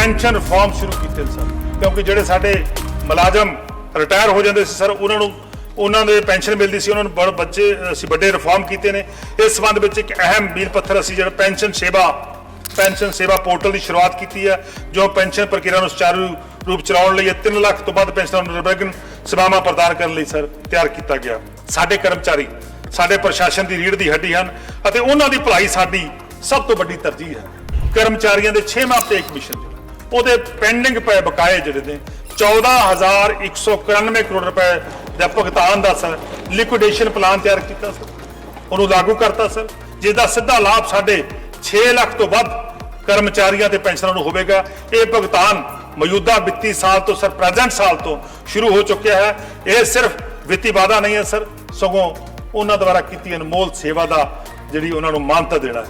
Pension reform ਸ਼ੁਰੂ ਕੀਤੇ ਨੇ ਸਰ ਕਿਉਂਕਿ ਜਿਹੜੇ ਸਾਡੇ ਮੁਲਾਜ਼ਮ ਰਿਟਾਇਰ ਹੋ ਜਾਂਦੇ ਸੀ, ਸਰ, ਉਹਨਾਂ ਨੂੰ ਉਹਨਾਂ ਦੇ ਪੈਨਸ਼ਨ ਮਿਲਦੀ ਸੀ, ਉਹਨਾਂ ਨੂੰ ਬੜੇ ਬੱਚੇ, ਅਸੀਂ ਵੱਡੇ ਰਿਫਾਰਮ ਕੀਤੇ ਨੇ। ਇਸ ਸੰਬੰਧ ਵਿੱਚ ਇੱਕ ਅਹਿਮ ਮੀਲ ਪੱਥਰ ਅਸੀਂ ਜਿਹੜਾ ਪੈਨਸ਼ਨ ਸੇਵਾ ਪੈਨਸ਼ਨ ਸੇਵਾ ਪੋਰਟਲ ਦੀ ਸ਼ੁਰੂਆਤ ਕੀਤੀ ਹੈ, ਜੋ ਪੈਨਸ਼ਨ ਪ੍ਰਕਿਰਿਆ ਨੂੰ ਸੁਚਾਰੂ ਰੂਪ ਚਲਾਉਣ ਲਈ 3 ਲੱਖ ਤੋਂ ਵੱਧ ਪੈਨਸ਼ਨਾਂ ਨੂੰ ਨਿਰਵਿਘਨ ਸੇਵਾਵਾਂ ਪ੍ਰਦਾਨ ਕਰਨ ਲਈ, ਸਰ, ਤਿਆਰ ਕੀਤਾ ਗਿਆ। ਸਾਡੇ ਕਰਮਚਾਰੀ, ਸਾਡੇ ਪ੍ਰਸ਼ਾਸਨ ਦੀ ਰੀੜ੍ਹ ਦੀ ਹੱਡੀ ਹਨ ਅਤੇ ਉਹਨਾਂ ਦੀ ਭਲਾਈ ਸਾਡੀ ਸਭ ਤੋਂ ਵੱਡੀ ਤਰਜੀਹ ਹੈ। ਕਰਮਚਾਰੀਆਂ ਦੇ 6 ਮਾਹ ਤੇ ਉਹਦੇ ਪੈਂਡਿੰਗ ਪਏ ਬਕਾਏ ਜਿਹੜੇ ਨੇ 14191 ਕਰੋੜ ਰੁਪਏ ਦਾ ਭੁਗਤਾਨ ਦਾ ਸਰ ਲਿਕੁਇਡੇਸ਼ਨ ਪਲਾਨ ਤਿਆਰ ਕੀਤਾ ਸਰ। ਉਹਨੂੰ ਲਾਗੂ ਕਰਤਾ ਸਰ ਜਿਸ ਦਾ ਸਿੱਧਾ ਲਾਭ ਸਾਡੇ 6 ਲੱਖ ਤੋਂ ਵੱਧ ਕਰਮਚਾਰੀਆਂ ਤੇ ਪੈਨਸ਼ਨਰਾਂ ਨੂੰ ਹੋਵੇਗਾ। ਇਹ ਭੁਗਤਾਨ ਮੌਜੂਦਾ ਵਿੱਤੀ ਸਾਲ ਤੋਂ ਸਰ ਪ੍ਰੈਜ਼ੈਂਟ ਸਾਲ ਤੋਂ ਸ਼ੁਰੂ ਹੋ ਚੁੱਕਿਆ ਹੈ। ਇਹ ਸਿਰਫ ਵਿੱਤੀ ਵਾਅਦਾ ਨਹੀਂ ਹੈ ਸਰ, ਸਗੋਂ ਉਹਨਾਂ ਦੁਆਰਾ ਕੀਤੀ ਅਨਮੋਲ ਸੇਵਾ ਦਾ ਜਿਹੜੀ ਉਹਨਾਂ ਨੂੰ ਮਾਨਤਾ ਦੇਣਾ ਹੈ